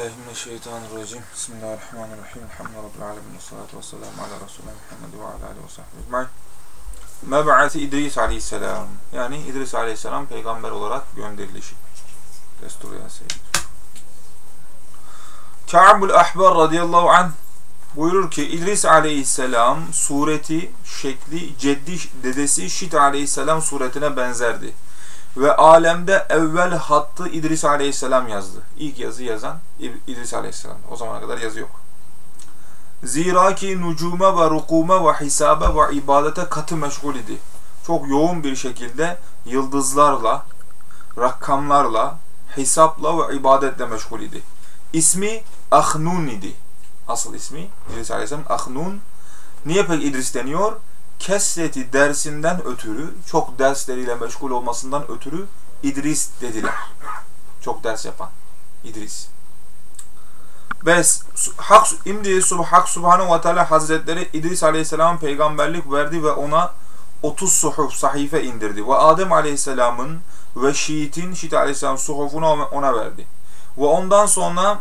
Euzubillahimineşşeytanirracim. Bismillahirrahmanirrahim. Elhamdülillahi Rabbil alemin. Salatu ve selamu ala Resulü Muhammed ve ala aleyhi ve sahbihi ecmaîn. Meb'ati İdris aleyhisselam. Yani İdris aleyhisselam peygamber olarak gönderilişi. Destur ya seyyid. Ka'bul Ahbar radıyallahu anh buyurur ki İdris aleyhisselam sureti, şekli, ceddi dedesi Şit aleyhisselam suretine benzerdi. Ve alemde evvel hattı İdris Aleyhisselam yazdı. İlk yazı yazan İdris Aleyhisselam. O zamana kadar yazı yok. Zira ki nucume ve rukume ve hisabe ve ibadete katı meşgul idi. Çok yoğun bir şekilde yıldızlarla, rakamlarla, hesapla ve ibadetle meşgul idi. İsmi Ahnun idi. Asıl ismi İdris Aleyhisselam Ahnun. Niye pek İdris deniyor? Kesreti dersinden ötürü, çok dersleriyle meşgul olmasından ötürü İdris dediler. Çok ders yapan İdris. Ve Hak, şimdi Hak Subhanahu ve Teala Hazretleri İdris Aleyhisselam peygamberlik verdi ve ona 30 suhuf, sahife indirdi. Ve Adem Aleyhisselam'ın ve Şiit'in, Şiit Aleyhisselam suhufunu ona verdi. Ve ondan sonra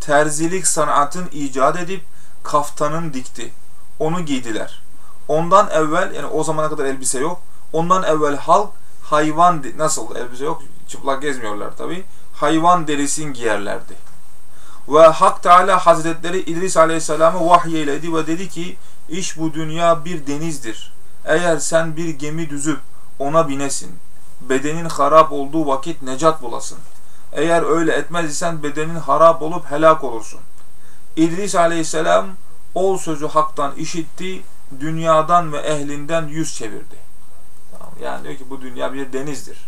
terzilik sanatın icat edip kaftanın dikti. Onu giydiler. Ondan evvel yani o zamana kadar elbise yok. Ondan evvel halk hayvan nasıl elbise yok çıplak gezmiyorlar tabi. Hayvan derisin giyerlerdi. Ve Hak Teala Hazretleri İdris Aleyhisselam'ı vahyeyledi ve dedi ki iş bu dünya bir denizdir. Eğer sen bir gemi düzüp ona binesin. Bedenin harap olduğu vakit necat bulasın. Eğer öyle etmez isen bedenin harap olup helak olursun. İdris Aleyhisselam ol sözü haktan işitti dünyadan ve ehlinden yüz çevirdi. Yani diyor ki bu dünya bir denizdir.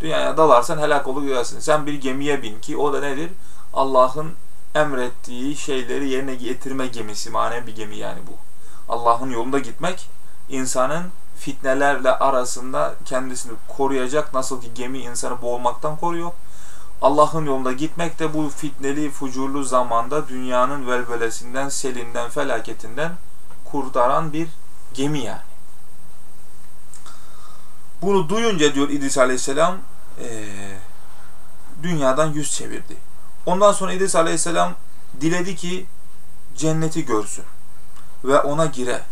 Dünyaya dalarsan helak olur gidersin. Sen bir gemiye bin ki o da nedir? Allah'ın emrettiği şeyleri yerine getirme gemisi. Manevi bir gemi yani bu. Allah'ın yolunda gitmek insanın fitnelerle arasında kendisini koruyacak. Nasıl ki gemi insanı boğulmaktan koruyor. Allah'ın yolunda gitmek de bu fitneli, fucurlu zamanda dünyanın velvelesinden, selinden, felaketinden kurtaran bir gemi yani. Bunu duyunca diyor İdris Aleyhisselam e, dünyadan yüz çevirdi. Ondan sonra İdris Aleyhisselam diledi ki cenneti görsün ve ona gire.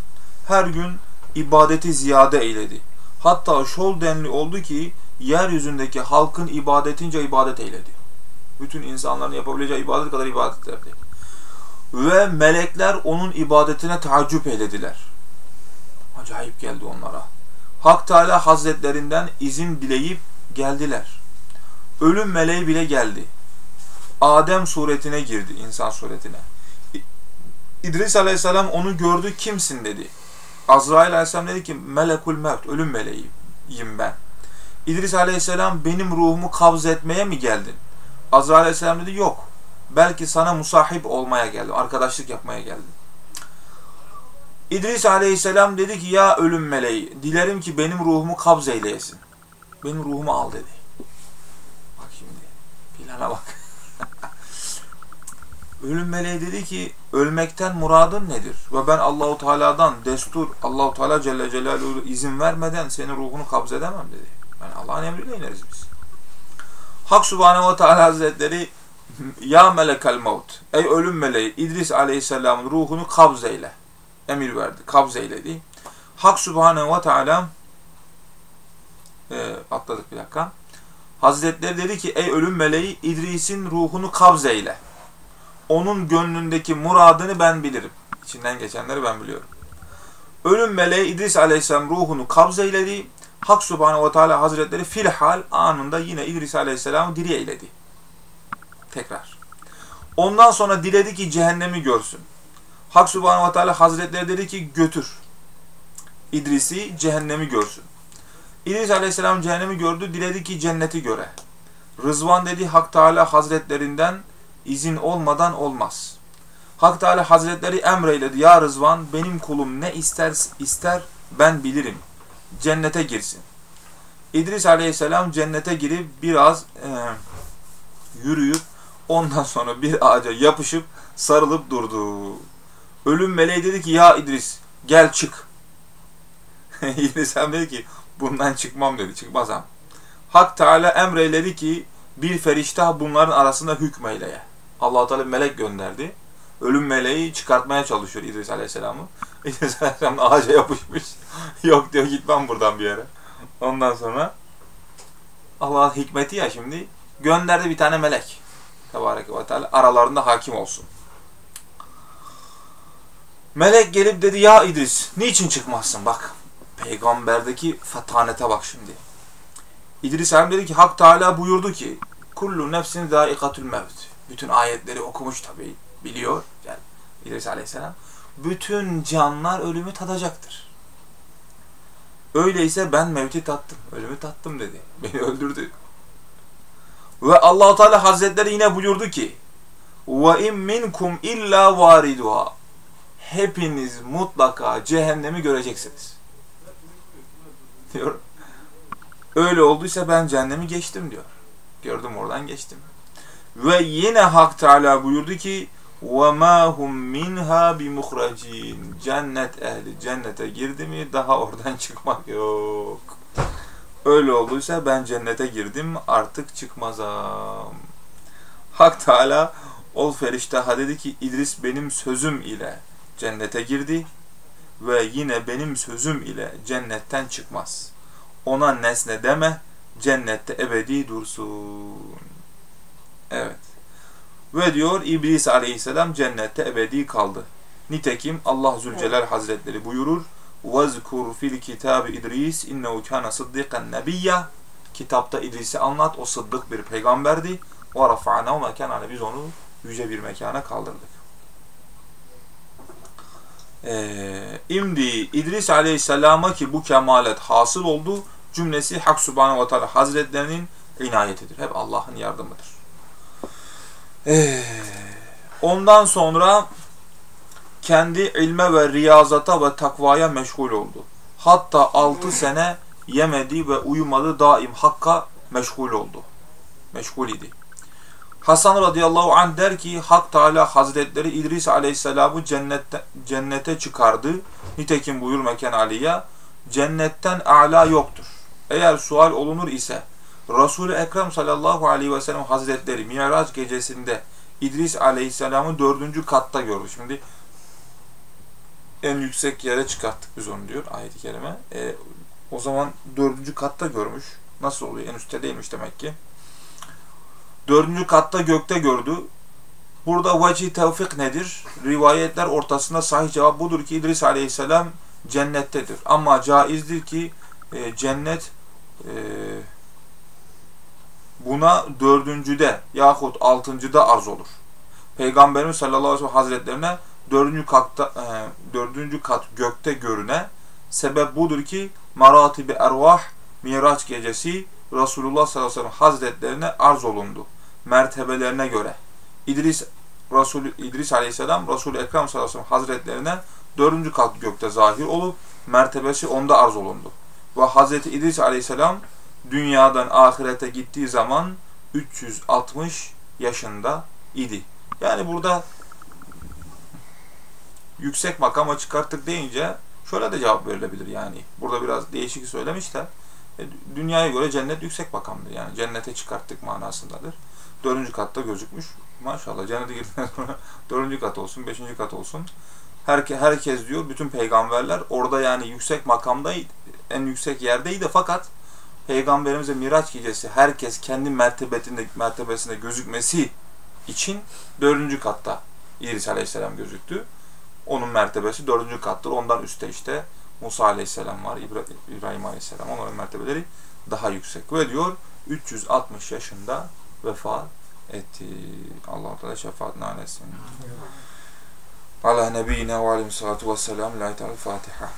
Her gün ibadeti ziyade eyledi. Hatta şol denli oldu ki yeryüzündeki halkın ibadetince ibadet eyledi. Bütün insanların yapabileceği ibadet kadar ibadetlerdi. Ve melekler onun ibadetine taaccüp eylediler. Acayip geldi onlara. Hak Teala Hazretlerinden izin dileyip geldiler. Ölüm meleği bile geldi. Adem suretine girdi, insan suretine. İdris Aleyhisselam onu gördü, kimsin dedi. Azrail Aleyhisselam dedi ki, melekul mevt, ölüm meleğiyim ben. İdris Aleyhisselam benim ruhumu kabz etmeye mi geldin? Azrail Aleyhisselam dedi, yok belki sana musahip olmaya geldim, arkadaşlık yapmaya geldim. İdris aleyhisselam dedi ki ya ölüm meleği dilerim ki benim ruhumu kabz eyleyesin. Benim ruhumu al dedi. Bak şimdi plana bak. ölüm meleği dedi ki ölmekten muradın nedir? Ve ben Allahu Teala'dan destur Allahu Teala Celle Celaluhu izin vermeden senin ruhunu kabz edemem dedi. Yani Allah'ın emriyle ineriz biz. Hak Subhanehu ve Teala Hazretleri ya melekel maut. Ey ölüm meleği İdris aleyhisselamın ruhunu kabz eyle. Emir verdi. Kabz eyledi. Hak Subhanehu ve Teala e, atladık bir dakika. Hazretleri dedi ki ey ölüm meleği İdris'in ruhunu kabz eyle. Onun gönlündeki muradını ben bilirim. İçinden geçenleri ben biliyorum. Ölüm meleği İdris aleyhisselam ruhunu kabz eyledi. Hak Subhanehu ve Teala Hazretleri filhal anında yine İdris aleyhisselamı diri eyledi. Tekrar. Ondan sonra diledi ki cehennemi görsün. Hak Subhanahu ve Teala Hazretleri dedi ki götür. İdris'i cehennemi görsün. İdris Aleyhisselam cehennemi gördü, diledi ki cenneti göre. Rızvan dedi Hak Teala Hazretlerinden izin olmadan olmaz. Hak Teala Hazretleri emreyledi. Ya Rızvan benim kulum ne ister ister ben bilirim. Cennete girsin. İdris Aleyhisselam cennete girip biraz e, yürüyüp Ondan sonra bir ağaca yapışıp sarılıp durdu. Ölüm meleği dedi ki ya İdris gel çık. İdris hem dedi ki bundan çıkmam dedi çıkmazam. Hak Teala emreyledi ki bir ferişte bunların arasında hükmeyleye. Allah Teala melek gönderdi. Ölüm meleği çıkartmaya çalışıyor İdris Aleyhisselam'ı. İdris Aleyhisselam ağaca yapışmış. Yok diyor gitmem buradan bir yere. Ondan sonra Allah'ın hikmeti ya şimdi gönderdi bir tane melek. Tebareke ve Teala aralarında hakim olsun. Melek gelip dedi ya İdris niçin çıkmazsın bak. Peygamberdeki fatanete bak şimdi. İdris Aleyhisselam dedi ki Hak Teala buyurdu ki kullu nefsin zâikatül mevt. Bütün ayetleri okumuş tabi biliyor. Yani İdris Aleyhisselam. Bütün canlar ölümü tadacaktır. Öyleyse ben mevti tattım. Ölümü tattım dedi. Beni öldürdü. Ve allah Teala Hazretleri yine buyurdu ki ve in minkum illa variduha hepiniz mutlaka cehennemi göreceksiniz. Diyor. Öyle olduysa ben cehennemi geçtim diyor. Gördüm oradan geçtim. Ve yine Hak Teala buyurdu ki وَمَا هُمْ مِنْهَا بِمُخْرَجِينَ Cennet ehli cennete girdi mi daha oradan çıkmak yok. Öyle olduysa ben cennete girdim artık çıkmazam. Hak Teala ol feriştaha dedi ki İdris benim sözüm ile cennete girdi ve yine benim sözüm ile cennetten çıkmaz. Ona nesne deme, cennette ebedi dursun. Evet. Ve diyor İblis aleyhisselam cennette ebedi kaldı. Nitekim Allah Zülcelal Hazretleri buyurur وَذْكُرْ fil kitab İdris innehu kana sıddıkan nebiyya Kitapta İdris'i anlat. O sıddık bir peygamberdi. وَرَفَعْنَهُ مَكَانَ Biz onu yüce bir mekana kaldırdık. Ee, imdi İdris Aleyhisselam'a ki bu kemalet hasıl oldu cümlesi Hak Subhanahu ve Teala Hazretlerinin inayetidir. Hep Allah'ın yardımıdır. Ee, ondan sonra kendi ilme ve riyazata ve takvaya meşgul oldu. Hatta altı sene yemedi ve uyumadı daim Hakk'a meşgul oldu. Meşgul idi. Hasan radıyallahu anh der ki Hak Teala Hazretleri İdris aleyhisselamı cennette, cennete çıkardı. Nitekim buyur Mekan Ali'ye cennetten a'la yoktur. Eğer sual olunur ise Resul-i Ekrem sallallahu aleyhi ve sellem Hazretleri Miraç gecesinde İdris aleyhisselamı dördüncü katta gördü. Şimdi en yüksek yere çıkarttık biz onu diyor ayet-i kerime. E, o zaman dördüncü katta görmüş. Nasıl oluyor? En üstte değilmiş demek ki. Dördüncü katta gökte gördü. Burada veci tevfik nedir? Rivayetler ortasında sahih cevap budur ki İdris aleyhisselam cennettedir. Ama caizdir ki e, cennet e, buna dördüncüde yahut altıncıda arz olur. Peygamberimiz sallallahu aleyhi ve sellem hazretlerine dördüncü katta e, dördüncü kat gökte görüne sebep budur ki maratibi ervah Miraç gecesi Resulullah sallallahu aleyhi ve sellem hazretlerine arz olundu. Mertebelerine göre. İdris Resul İdris aleyhisselam Resul Ekrem sallallahu aleyhi ve sellem hazretlerine dördüncü kat gökte zahir olup mertebesi onda arz olundu. Ve Hazreti İdris aleyhisselam dünyadan ahirete gittiği zaman 360 yaşında idi. Yani burada yüksek makama çıkarttık deyince şöyle de cevap verilebilir yani. Burada biraz değişik söylemiş de dünyaya göre cennet yüksek makamdır. Yani cennete çıkarttık manasındadır. Dördüncü katta gözükmüş. Maşallah cennete girdikten sonra dördüncü kat olsun, beşinci kat olsun. Herke, herkes diyor, bütün peygamberler orada yani yüksek makamda en yüksek yerdeydi fakat Peygamberimize Miraç gecesi herkes kendi mertebesinde, mertebesinde gözükmesi için dördüncü katta İdris Aleyhisselam gözüktü. Onun mertebesi dördüncü kattır. Ondan üstte işte Musa Aleyhisselam var, İbrahim Aleyhisselam. Onların mertebeleri daha yüksek. Ve diyor 360 yaşında vefat etti. Allah Teala şefaat nanesin. Ala nebiyyina ve aleyhi salatu vesselam. La Fatiha.